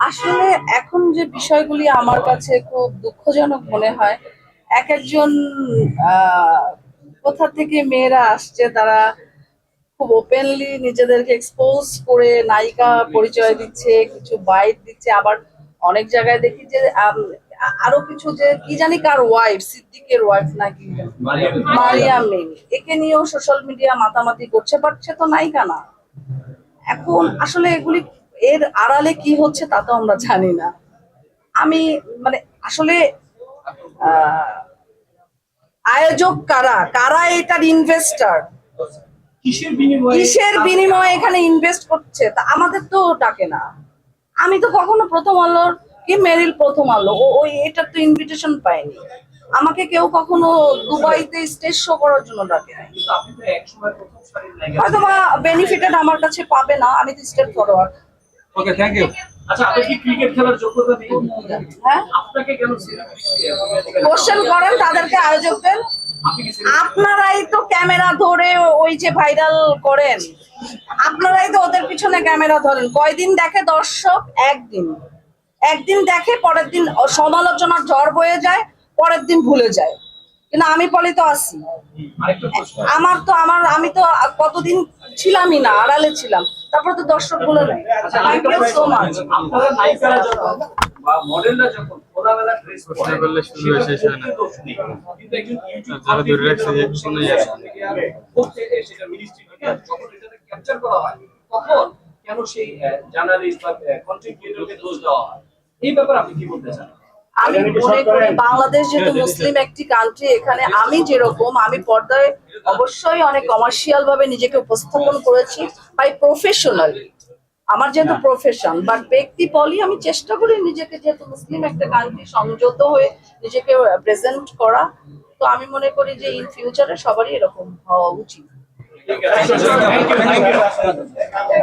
আসলে এখন যে বিষয়গুলি আমার কাছে খুব দুঃখজনক মনে হয়, এক একজন কোথা থেকে মেয়েরা আসছে তারা খুব ওপেনলি নিজেদেরকে এক্সপোজ করে নায়িকা পরিচয় দিচ্ছে, কিছু বাইট দিচ্ছে, আবার অনেক জায়গায় দেখি যে আরও কিছু যে কি জানি কার ওয়াইফ সিদ্দিকের ওয়াইফ নাকি মারিয়াম মিম একে নিয়েও সোশ্যাল মিডিয়া মাতামাতি করছে সে তো নায়িকা না। এখন আসলে এগুলি এর আড়ালে কি হচ্ছে তা তো আমরা জানি না। আমি মানে আসলে আয়োজক কারা? কারা এটার ইনভেস্টার কিসের বিনিময়ে এখানে ইনভেস্ট করছে? তা আমাদের তো ডাকে না। আমি তো কখনো প্রথম আলোর কি মেরিল প্রথম আলো? ওই এটার তো ইনভিটেশন পাইনি আমাকে কেউ কখনো দুবাইতে স্টেজ শো করার জন্য ডাকে নাই। হয়তো বা বেনিফিটেড আমার কাছে পাবে না। আমি তো state forward okay thank you আচ্ছা আপনি কি ক্রিকেট খেলার যোগ্যতা নেই হ্যাঁ। আপনাকে কেন কোশ্চেন করেন তাদেরকে আয়োজকদের আপনি কি আপনারাই তো ক্যামেরা ধরে ওই যে ভাইরাল করেন। আপনারাই তো ওদের পিছনে ক্যামেরা ধরেন। কয়দিন দেখে দর্শক? একদিন। একদিন দেখে পরের দিন সমালোচনার ঝড় বয়ে যায় পরের দিন ভুলে যায়। কিন্তু আমি পলি তো আসি আমার তো আমার আমি তো কতদিন ছিলামই না আড়ালে ছিলাম। তারপরে তো দর্শক ভুলে নাই আচ্ছা থ্যাংক আরেকটা ইউ প্রশ্ন সো মাচ আপনারা নায়িকারা যখন বা মডেলরা যখন খোলামেলা ড্রেস প্রশ্ন করলে শুরু হয়ে শেষ হয় না। কিন্তু একজন যারা ধরে রাখছে যে শুনে যাচ্ছে। সেটা মিনিস্ট্রি যখন এটাকে ক্যাপচার করা হয় তখন কেন সেই জার্নালিস্ট বা কন্টেন্ট ক্রিয়েটরকে দোষ দেওয়া হয়? এই ব্যাপারে আপনি কি বলতে চান? আমি মনে করি বাংলাদেশ যেহেতু মুসলিম একটি কান্ট্রি এখানে আমি যেরকম আমি পর্দায় অবশ্যই অনেক কমার্শিয়াল ভাবে নিজেকে উপস্থাপন করেছি বাই প্রফেশনাল আমার যেহেতু প্রফেশন বাট ব্যক্তি পলি আমি চেষ্টা করি নিজেকে যেহেতু মুসলিম একটা কান্ট্রি সংযত হয়ে নিজেকে প্রেজেন্ট করা। তো আমি মনে করি যে ইন ফিউচারে সবারই এরকম হওয়া উচিত।